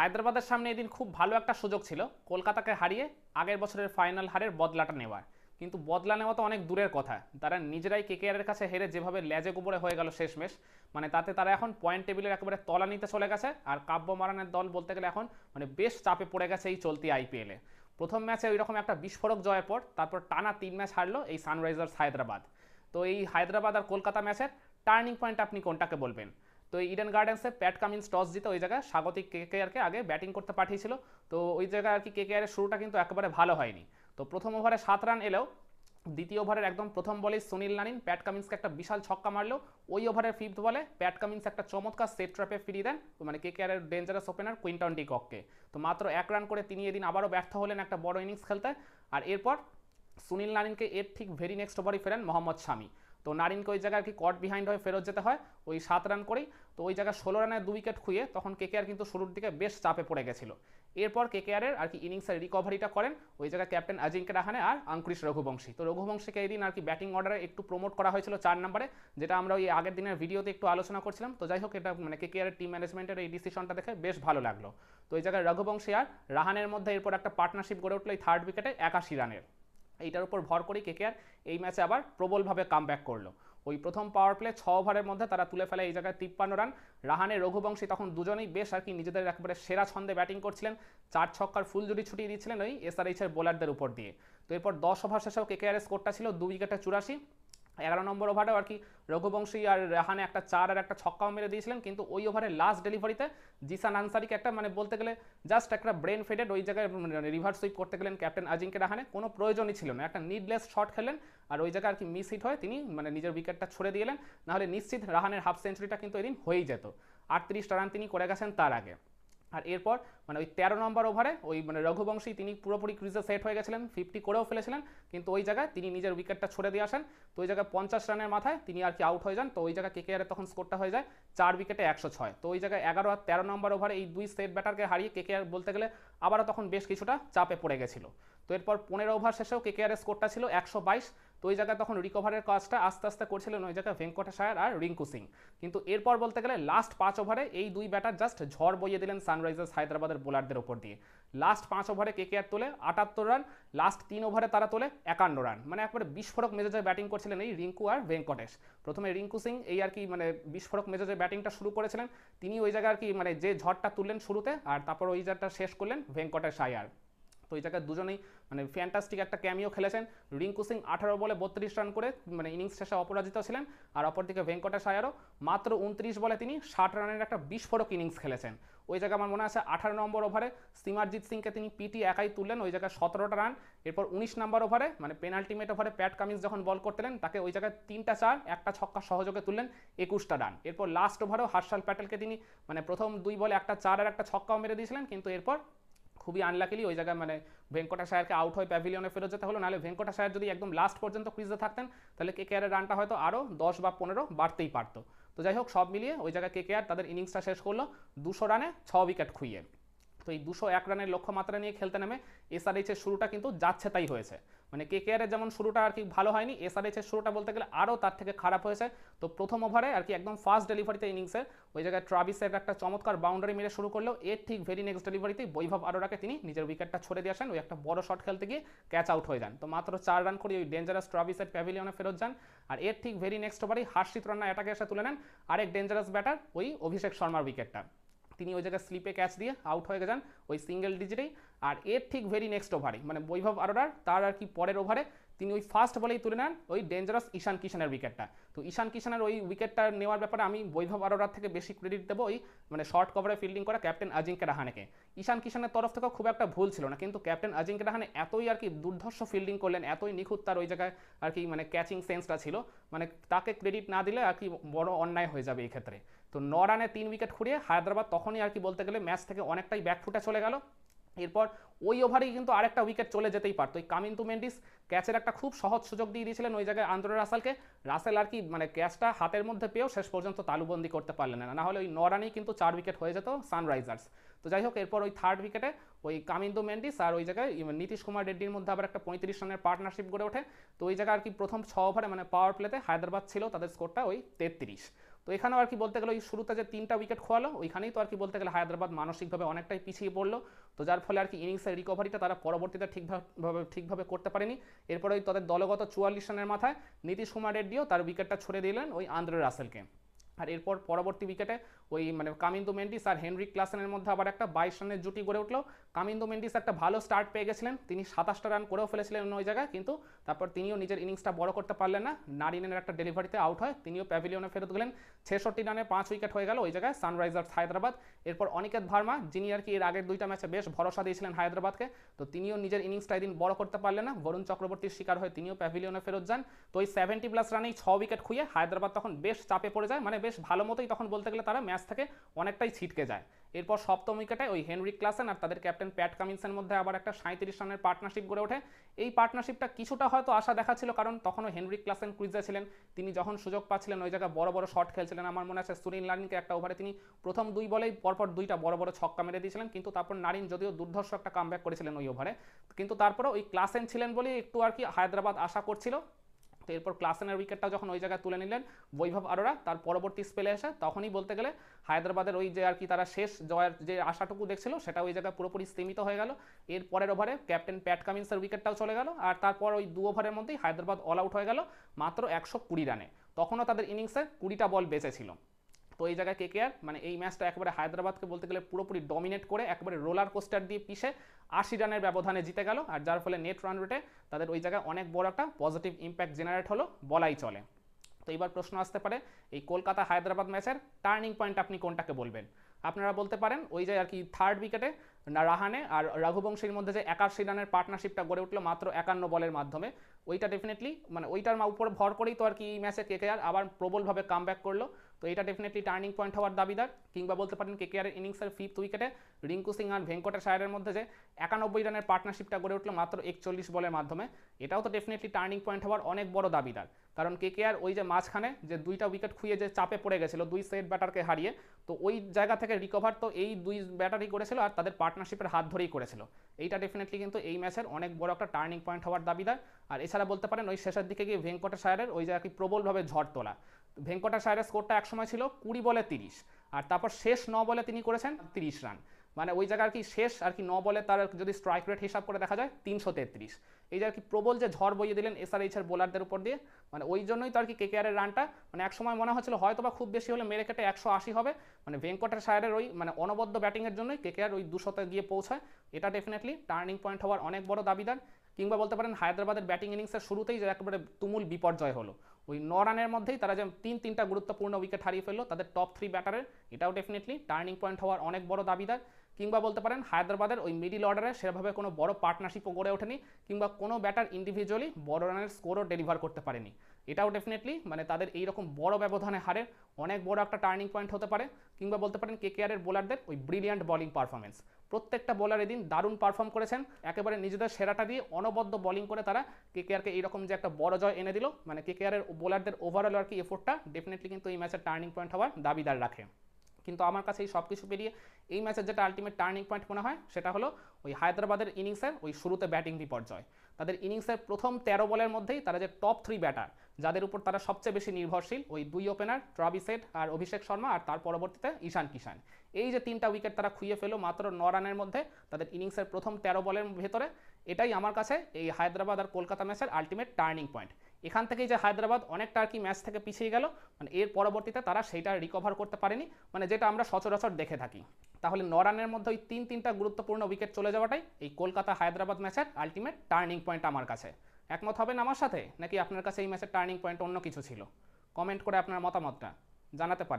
হায়দ্রাবাদের সামনে এদিন খুব ভালো একটা সুযোগ ছিল। কলকাতাকে হারিয়ে আগের বছরের ফাইনাল হারের বদলাটা নেওয়ার। কিন্তু বদলা নেওয়া তো অনেক দূরের কথা। তারা নিজেরাই কেকেআরের কাছে হেরে যেভাবে লেজে গোবরে হয়ে গেল শেষমেশ মানে তাতে তারা এখন পয়েন্ট টেবিলের একেবারে তলা নিতে চলে গেছে। আর কাব্য মারানের দল বলতে গেলে এখন মানে বেশ চাপে পড়ে গেছে এই চলতি আইপিএলে প্রথম ম্যাচে ওই রকম একটা বিস্ফোরক জয়ের পর, তারপর টানা তিন ম্যাচ হারলো এই সানরাইজার্স হায়দ্রাবাদ। তো এই হায়দ্রাবাদ আর কলকাতা ম্যাচের টার্নিং পয়েন্ট আপনি কোনটাকে বলবেন? তো ইডেন গার্ডেন্সে প্যাট কামিন্স টস জিতে ওই জায়গায় স্বাগতিক কে কেকেআরকে আগে ব্যাটিং করতে পাঠিয়েছিল। তো ওই জায়গায় আর কি কে কেকেআরের শুরুটা কিন্তু একেবারে ভালো হয়নি। তো প্রথম ওভারে সাত রান এলেও, দ্বিতীয় ওভারের একদম প্রথম বলে সুনীল নারিন প্যাট কামিন্সকে একটা বিশাল ছক্কা মারলো ওই ওভারের ফিফথ বলে প্যাট কামিন্স একটা চমৎকার সেট ট্র্যাপে ফিরিয়ে দেন মানে কে কেকেআরের ডেঞ্জারাস ওপেনার কুইন্টন ডিককে তো মাত্র এক রান করে তিনি এদিন আবারও ব্যর্থ হলেন একটা বড় ইনিংস খেলতে। আর এরপর সুনীল নারিনকে এর ঠিক ভেরি নেক্সট ওভারই ফেরেন মোহাম্মদ শামি। তো নারিনকে ওই জায়গায় আর কি কট বিহাইন্ড হয়ে ফেরত যেতে হয়, ওই সাত রান করেই। তো ওই জায়গায় ষোলো রানের দু উইকেট খুঁয়ে তখন কে কেকেআর কিন্তু শুরুর দিকে বেশ চাপে পড়ে গেছিল। এরপর কেকেআরের আর কি ইনিংসের রিকভারিটা করেন ওই জায়গায় ক্যাপ্টেন অজিঙ্ক্য রাহানে আর আঙ্কুরিশ রঘুবংশী। তো রঘুবংশীকে এই দিন আর কি ব্যাটিং অর্ডারে একটু প্রমোট করা হয়েছিল চার নম্বরে যেটা আমরা ওই আগের দিনের ভিডিওতে একটু আলোচনা করছিলাম। তো যাই হোক, এটা মানে কে কেকেআরের টিম ম্যানেজমেন্টের এই ডিসিশনটা দেখে বেশ ভালো লাগল। তো ওই জায়গায় রঘুবংশী আর রাহানের মধ্যে এরপর একটা পার্টনারশিপ গড়ে উঠল এই থার্ড উইকেটে একাশি রানের এইটার উপর ভর করেই কেকেআর এই ম্যাচে আবার প্রবলভাবে কাম ব্যাক করল। ওই প্রথম পাওয়ার প্লে ছ ওভারের মধ্যে তারা তুলে ফেলে এই জায়গায় তিপ্পান্ন রান রাহানে, রঘুবংশী তখন দুজনেই বেশ আর কি নিজেদের একেবারে সেরা ছন্দে ব্যাটিং করছিলেন। চার ছক্কার ফুল জুড়ি ছুটিয়ে দিচ্ছিলেন ওই এসআরএইচের বোলারদের উপর দিয়ে। তো এরপর দশ ওভার শেষেও কেকেআরের স্কোরটা ছিল দু উইকেটে চুরাশি। এগারো নম্বর ওভারেও আর কি রঘুবংশী আর রেহানে একটা চার আর একটা ছক্কাও মেরে দিয়েছিলেন, কিন্তু ওই ওভারের লাস্ট ডেলিভারিতে জিসান আনসারিকে একটা মানে বলতে গেলে জাস্ট একটা ব্রেন ফেডেড ওই জায়গায় রিভার্স সুইপ করতে গেলেন ক্যাপ্টেন আজিঙ্কে রাহানে, কোনো প্রয়োজনই ছিল না। একটা নিডলেস শট খেলেন আর ওই জায়গায় আর কি মিস হিট হয় তিনি মানে নিজের উইকেটটা ছড়ে দিলেন নাহলে নিশ্চিত রাহানের হাফ সেঞ্চুরিটা কিন্তু এদিন হয়েই যেত। আটত্রিশটা রান তিনি করে গেছেন তার আগে। আর এরপর মানে ওই তেরো নম্বর ওভারে ওই মানে রঘুবংশী তিনি পুরোপুরি ক্রিজে সেট হয়ে গেছিলেন ফিফটি করেও ফেলেছিলেন, কিন্তু ওই জায়গায় তিনি নিজের উইকেটটা ছড়ে দিয়ে আসেন। তো ওই জায়গায় পঞ্চাশ রানের মাথায় তিনি আর কি আউট হয়ে যান। তো ওই জায়গায় কেকেআরের তখন স্কোরটা হয়ে যায় চার উইকেটে একশো ছয়। তো ওই জায়গায় এগারো আর তেরো নম্বর ওভারে এই দুই সেট ব্যাটারকে হারিয়ে কেকেআর বলতে গেলে আবারও তখন বেশ কিছুটা চাপে পড়ে গেছিল। তো এরপর পনেরো ওভার শেষেও কেকেআরের স্কোরটা ছিল একশো বাইশ। তো ওই জায়গায় তখন রিকভারের কাজটা আস্তে আস্তে করছিলেন ওই জায়গায় ভেঙ্কটেশায়ার আর রিঙ্কু সিং। কিন্তু এরপর বলতে গেলে লাস্ট পাঁচ ওভারে এই দুই ব্যাটার জাস্ট ঝড় বইয়ে দিলেন সানরাইজার্স হায়দ্রাবাদের বোলারদের ওপর দিয়ে। লাস্ট পাঁচ ওভারে কেকেআর তোলে? আটাত্তর রান লাস্ট তিন ওভারে তারা তোলে একান্ন রান মানে একবারে বিস্ফোরক মেজাজে ব্যাটিং করছিলেন এই রিঙ্কু আর ভেঙ্কটেশ। প্রথমে রিঙ্কু সিং এই আর কি মানে বিস্ফোরক মেজাজে ব্যাটিংটা শুরু করেছিলেন। তিনি ওই জায়গায় আর কি মানে যে ঝড়টা তুললেন শুরুতে আর তারপর ওই জায়গাটা শেষ করলেন ভেঙ্কটেশ আয়ার তো ওই জায়গায় দুজনেই মানে ফ্যান্টাস্টিক একটা ক্যামিও খেলেছেন। রিঙ্কু সিং আঠারো বলে বত্রিশ রান করে মানে ইনিংস শেষে অপরাজিত ছিলেন। আর অপরদিকে ভেঙ্কটেশ আয়ারও মাত্র উনত্রিশ বলে তিনি ষাট রানের একটা বিস্ফোরক ইনিংস খেলেছেন। ওই জায়গায় আমার মনে আছে আঠারো নম্বর ওভারে সিমারজিৎ সিংকে তিনি পিটি একাই তুললেন। ওই জায়গায় সতেরোটা রান এরপর উনিশ নম্বর ওভারে মানে পেনাল্টিমেট ওভারে প্যাট কামিন্স যখন বল করতেলেন, তাকে ওই জায়গায় তিনটা চার, একটা ছক্কা সহযোগে তুললেন, একুশটা রান এরপর লাস্ট ওভারেও হার্ষাল প্যাটেলকে তিনি মানে প্রথম দুই বলে একটা চার আর একটা ছক্কাও মেরে দিয়েছিলেন, কিন্তু এরপর খুবই আনলাকিলি ওই জায়গায় মানে ভেঙ্কটাশায়ারকে আউট হয়ে প্যাভিলিয়নে ফেরত যেতে হলো। নাহলে ভেঙ্কটাশায়ার যদি একদম লাস্ট পর্যন্ত ক্রিজে থাকতেন, তাহলে কে কেয়ারের রানটা হয়তো আরও দশ বা পনেরো বাড়তেই পারতো। তো যাই হোক, সব মিলিয়ে ওই জায়গায় কে কেয়ার তাদের ইনিংসটা শেষ করল দুশো রানে ছ উইকেট খুইয়ে। তো এই দুশো এক রানের লক্ষ্যমাত্রা নিয়ে খেলতে নেমে এসআরএইচের শুরুটা কিন্তু যাচ্ছে তাই হয়েছে। মানে কে কেয়ারের যেমন শুরুটা আর কি ভালো হয়নি এসআরএইচের শুরুটা বলতে গেলে আরও তার থেকে খারাপ হয়েছে। তো প্রথম ওভারে আর কি একদম ফার্স্ট ডেলিভারিতে ইনিংসের ওই জায়গায় ট্রাভিসের একটা চমৎকার বাউন্ডারি মেরে শুরু করলেও এর ঠিক ভেরি নেক্সট ডেলিভারিতেই বৈভব আরোরাকে তিনি নিজের উইকেটটা ছড়ে দিয়ে আসেন, ওই একটা বড় শট খেলতে গিয়ে ক্যাচ আউট হয়ে যান। তো মাত্র চার রান করে ওই ডেঞ্জারাস ট্রাভিসের প্যাভিলিয়নে ফেরত যান আর এর ঠিক ভেরি নেক্সট ওভারেই হার্ষিত রান্না এটাকে এসে তুলে নেন আরেক ডেঞ্জারাস ব্যাটার ওই অভিষেক শর্মার উইকেটটা তিনি ওই জায়গায় স্লিপে ক্যাচ দিয়ে আউট হয়ে যান ওই সিঙ্গেল ডিজিটেই আর এর ঠিক ভেরি নেক্সট ওভারে মানে বৈভব আরোরার, তার আর কি পরের ওভারে তিনি ওই ফার্স্ট বলেই তুলে নেন ওই ডেঞ্জারাস ঈশান কিষানের উইকেটটা তো ঈশান কিষানের ওই উইকেটটা নেওয়ার ব্যাপারে আমি বৈভব আরোরার থেকে বেশি ক্রেডিট দেবো ওই মানে শর্ট কভারে ফিল্ডিং করা ক্যাপ্টেন অজিঙ্ক্য রাহানেকে। ঈশান কিষানের তরফ থেকেও খুব একটা ভুল ছিল না, কিন্তু ক্যাপ্টেন অজিঙ্ক্য রাহানে এতই আর কি দুর্ধর্ষ ফিল্ডিং করলেন, এতই নিখুঁত তার ওই জায়গায় আর কি মানে ক্যাচিং সেন্সটা ছিল মানে তাকে ক্রেডিট না দিলে আর কি বড় অন্যায় হয়ে যাবে এই ক্ষেত্রে। তো ন রানে তিন উইকেট খুঁড়িয়ে হায়দ্রাবাদ তখনই আর কি বলতে গেলে ম্যাচ থেকে অনেকটাই ব্যাকফুটে চলে গেল। এরপর ওই ওভারেই কিন্তু আরেকটা উইকেট চলে যেতেই পারতো। ওই কামিন কামিন্তু মেন্ডিস ক্যাচের একটা খুব সহজ সুযোগ দিয়ে দিয়েছিলেন ওই জায়গায় আন্দ্রে রাসালকে। রাসেল আর কি মানে ক্যাচটা হাতের মধ্যে পেয়েও শেষ পর্যন্ত তালুবন্দি করতে পারলেন না। না হলে ওই নরানেই কিন্তু চার উইকেট হয়ে যেত সানরাইজার্স তো যাই হোক, এরপর ওই থার্ড উইকেটে ওই কামিন্দু মেন্ডিস আর ওই জায়গায় নীতিশ কুমার রেড্ডির মধ্যে আবার একটা পঁয়ত্রিশ রানের পার্টনারশিপ গড়ে ওঠে। তো ওই জায়গায় আর কি প্রথম ছ ওভারে মানে পাওয়ার প্লেতে হায়দ্রাবাদ ছিল তাদের স্কোরটা ওই তেত্রিশ। তো এখানেও আর কি বলতে গেলে ওই শুরুতে যে তিনটা উইকেট খোয়ালো, ওইখানেই তো আর কি বলতে গেলে হায়দ্রাবাদ মানসিকভাবে অনেকটাই পিছিয়ে পড়ল। তো যার ফলে আর কি ইনিংসের রিকভারিটা তারা পরবর্তীতে ঠিকভাবে ঠিকভাবে করতে পারেনি। এরপরে ওই তাদের দলগত চুয়াল্লিশ রানের মাথায় নীতিশ কুমার রেড্ডিও তার উইকেটটা ছড়ে দিলেন ওই আন্দ্রে রাসেলকে। আর এরপর পরবর্তী উইকেটে ওই মানে কামিন্দু মেন্ডিস আর হেনরি ক্লাসেনের মধ্যে আবার একটা বাইশ রানের জুটি গড়ে উঠল। কামিন্দু মেন্ডিস একটা ভালো স্টার্ট পেয়ে গেছিলেন। তিনি সাতাশটা রান করেও ফেলেছিলেন ওই জায়গায়, কিন্তু তারপর তিনিও নিজের ইনিংসটা বড় করতে পারলেন না। নারিনের একটা ডেলিভারিতে আউট হয়। তিনিও প্যাভিলিয়নে ফেরত গেলেন। ছেষট্টি রানে পাঁচ উইকেট হয়ে গেল ওই জায়গায় সানরাইজার্স হায়দ্রাবাদ। এরপর অনিকেত ভার্মা, যিনি আর কি এর আগের দুইটা ম্যাচে বেশ ভরসা দিয়েছিলেন হায়দ্রাবাদকে, তো তিনিও নিজের ইনিংসটা এদিন বড় করতে পারলেন না। বরুণ চক্রবর্তীর শিকার হয়ে তিনিও প্যাভিলিয়নে ফেরত যান। তো ওই সেভেন্টি প্লাস রানেই ছ উইকেট খুঁয়ে হায়দ্রাবাদ তখন বেশ চাপে পড়ে যায়। মানে বেশ ভালো মতোই তখন বলতে গেলে তারা ম্যাচ থেকে অনেকটাই ছিটকে যায়। এরপর সপ্তম উইকেটে ওই হেনরিক ক্লাসেন আর তাদের ক্যাপ্টেন প্যাট কামিন্সের মধ্যে আবার একটা সাঁত্রিশ রানের পার্টনারশিপ গড়ে ওঠে। এই পার্টনারশিপটা কিছুটা হয়তো আশা দেখাচ্ছিল কারণ তখনও হেনরিক ক্লাসেন ক্রিজে ছিলেন। তিনি যখন সুযোগ পাচ্ছিলেন ওই জায়গায় বড় বড় শট খেলছিলেন। আমার মনে আছে সুনীল নারিনকে একটা ওভারে তিনি প্রথম দুই বলেই পরপর দুইটা বড় বড় ছক্কা মেরে দিয়েছিলেন। কিন্তু তারপর নারিন যদিও দুর্ধর্ষ একটা কামব্যাক করেছিলেন ওই ওভারে, কিন্তু তারপরে ওই ক্লাসেন ছিলেন বলেই একটু আর কি হায়দ্রাবাদ আশা করছিল। তো এরপর ক্লাসেনের উইকেটটা যখন ওই জায়গায় তুলে নিলেন বৈভব আরোরা, তার পরবর্তী স্পেলে এসে তখনই বলতে গেলে হায়দ্রাবাদের ওই যে আর কি তারা শেষ জয়ের যে আশাটুকু দেখছিল, সেটা ওই জায়গায় পুরোপুরি স্তীমিত হয়ে গেল। এর পরের ওভারে ক্যাপ্টেন প্যাট কামিন্সের উইকেটটাও চলে গেল, আর তারপর ওই দু ওভারের মধ্যেই হায়দ্রাবাদ অল আউট হয়ে গেল মাত্র একশো কুড়ি রানে। তখনও তাদের ইনিংসে কুড়িটা বল বেঁচে ছিল। তো এই জায়গায় কেকেআর মানে এই ম্যাচটা একবারে হায়দ্রাবাদকে বলতে গেলে পুরোপুরি ডমিনেট করে, একবারে রোলার কোস্টার দিয়ে পিষে আশি রানের ব্যবধানে জিতে গেল। আর যার ফলে নেট রান রেটে তাদের ওই জায়গায় অনেক বড় একটা পজিটিভ ইম্প্যাক্ট জেনারেট হলো, বলাই চলে। তো এবার প্রশ্ন আসতে পারে, এই কলকাতা হায়দ্রাবাদ ম্যাচের টার্নিং পয়েন্ট আপনি কোনটাকে বলবেন? আপনারা বলতে পারেন ওই যে আর কি থার্ড উইকেটে রাহানে আর রঘুবংশীর মধ্যে যে একাশি রানের পার্টনারশিপটা গড়ে উঠল মাত্র একান্ন বলের মাধ্যমে, ওইটা ডেফিনেটলি মানে ওইটার উপরে ভর করেই তো আর কি এই ম্যাচে কেকেআর আবার প্রবলভাবে কাম ব্যাক করল। তো এটা ডেফিনেটলি টার্নিং পয়েন্ট হওয়ার দাবিদার। কিংবা বলতে পারেন কেকেআরের ইনিংসের ফিফথ উইকেটে রিঙ্কু সিং আর ভেঙ্কটেশ আয়ারের মধ্যে যে একানব্বই রানের পার্টনারশিপটা গড়ে উঠল মাত্র একচল্লিশ বলের মাধ্যমে, এটাও তো ডেফিনেটলি টার্নিং পয়েন্ট হওয়ার অনেক বড় দাবিদার। কারণ কেকেআর ওই যে মাঝখানে যে দুইটা উইকেট খুঁয়ে যে চাপে পড়ে গেছিল, দুই সেট ব্যাটারকে হারিয়ে, তো ওই জায়গা থেকে রিকভার তো এই দুই ব্যাটারই করেছিল আর তাদের পার্টনারশিপের হাত ধরেই করেছিল। এইটা ডেফিনেটলি কিন্তু এই ম্যাচের অনেক বড় একটা টার্নিং পয়েন্ট হওয়ার দাবিদার। আর এছাড়া বলতে পারেন, ওই শেষের দিকে গিয়ে ভেঙ্কটেশ আয়ারের ওই কি প্রবলভাবে ঝড় তোলা। ভেঙ্কটেশ আয়ারের স্কোরটা একসময় ছিল কুড়ি বলে তিরিশ, আর তারপর শেষ ন বলে তিনি করেছেন তিরিশ রান মানে ওই জায়গায় আর কি শেষ আর কি ন বলে তার যদি স্ট্রাইক রেট হিসাব করে দেখা যায়, তিনশো তেত্রিশ। এই যে আর কি প্রবল যে ঝড় বইয়ে দিলেন এসআরএইচ এর বোলারদের উপর দিয়ে মানে ওই জন্যই তো আর কি কেকেআরের রানটা মানে এক সময় মনে হচ্ছিল হয়তো বা খুব বেশি হলে মেরে কেটে একশো আশি হবে মানে ভেঙ্কটের সায়ারের ওই মানে অনবদ্য ব্যাটিংয়ের জন্যই কে কেকেআর ওই দুশোতে গিয়ে পৌঁছায়। এটা ডেফিনেটলি টার্নিং পয়েন্ট হওয়ার অনেক বড় দাবিদার। কিংবা বলতে পারেন হায়দ্রাবাদের ব্যাটিং ইনিংসের শুরুতেই যে একেবারে তুমুল বিপর্যয় হলো। ওই ন রানের মধ্যেই তারা যে তিন তিনটা গুরুত্বপূর্ণ উইকেট হারিয়ে ফেলল তাদের টপ থ্রি ব্যাটারের এটাও ডেফিনেটলি টার্নিং পয়েন্ট হওয়ার অনেক বড় দাবিদার। কিংবা বলতে পারেন হায়দ্রাবাদের ওই মিডিল অর্ডারে সেভাবে কোনো বড় পার্টনারশিপও গড়ে ওঠেনি, কিংবা কোনো ব্যাটার ইন্ডিভিজুয়ালি বড় রানের স্কোরও ডেলিভার করতে পারেনি। এটাও ডেফিনেটলি মানে তাদের এইরকম বড় ব্যবধানে হারের অনেক বড় একটা টার্নিং পয়েন্ট হতে পারে, কিংবা বলতে পারেন কেকেআরের বোলারদের ওই ব্রিলিয়ান্ট বলিং পারফরমেন্স প্রত্যেকটা বোলার এদিন দারুণ পারফর্ম করেছেন, একেবারে নিজেদের সেরাটা দিয়ে অনবদ্য বলিং করে তারা কেকেআরকে এইরকম যে একটা বড় জয় এনে দিল মানে কেকেআরের বোলারদের ওভারঅল আর কি এফোর্টটা ডেফিনেটলি কিন্তু এই ম্যাচের টার্নিং পয়েন্ট হওয়ার দাবিদার রাখে। কিন্তু আমার কাছে এই সব কিছু পেরিয়ে এই ম্যাচের যেটা আলটিমেট টার্নিং পয়েন্ট মনে হয়, সেটা হলো ওই হায়দ্রাবাদের ইনিংসের ওই শুরুতে ব্যাটিং বিপর্যয়। তাদের ইনিংসের প্রথম তেরো বলের মধ্যেই তারা যে টপ থ্রি ব্যাটার যাদের উপর তারা সবচেয়ে বেশি নির্ভরশীল, ওই দুই ওপেনার ট্রাভিসেট আর অভিষেক শর্মা আর তার পরবর্তীতে ঈশান কিষান এই যে তিনটা উইকেট তারা খুইয়ে ফেলো মাত্র ন রানের মধ্যে তাদের ইনিংসের প্রথম তেরো বলের ভেতরে, এটাই আমার কাছে এই হায়দ্রাবাদ আর কলকাতা ম্যাচের আলটিমেট টার্নিং পয়েন্ট এখান থেকেই যে হায়দ্রাবাদ অনেকটা আর কি ম্যাচ থেকে পিছিয়ে গেল মানে এর পরবর্তীতে তারা সেইটা রিকভার করতে পারেনি মানে যেটা আমরা সচরাচর দেখে থাকি। তাহলে নরানের রানের মধ্যে ওই তিন তিনটা গুরুত্বপূর্ণ উইকেট চলে যাওয়াটাই এই কলকাতা হায়দ্রাবাদ ম্যাচের আলটিমেট টার্নিং পয়েন্ট আমার কাছে। একমত হবেন আমার সাথে? নাকি আপনার কাছে এই ম্যাচের টার্নিং পয়েন্ট অন্য কিছু ছিল? কমেন্ট করে আপনার মতামতটা জানাতে পারেন।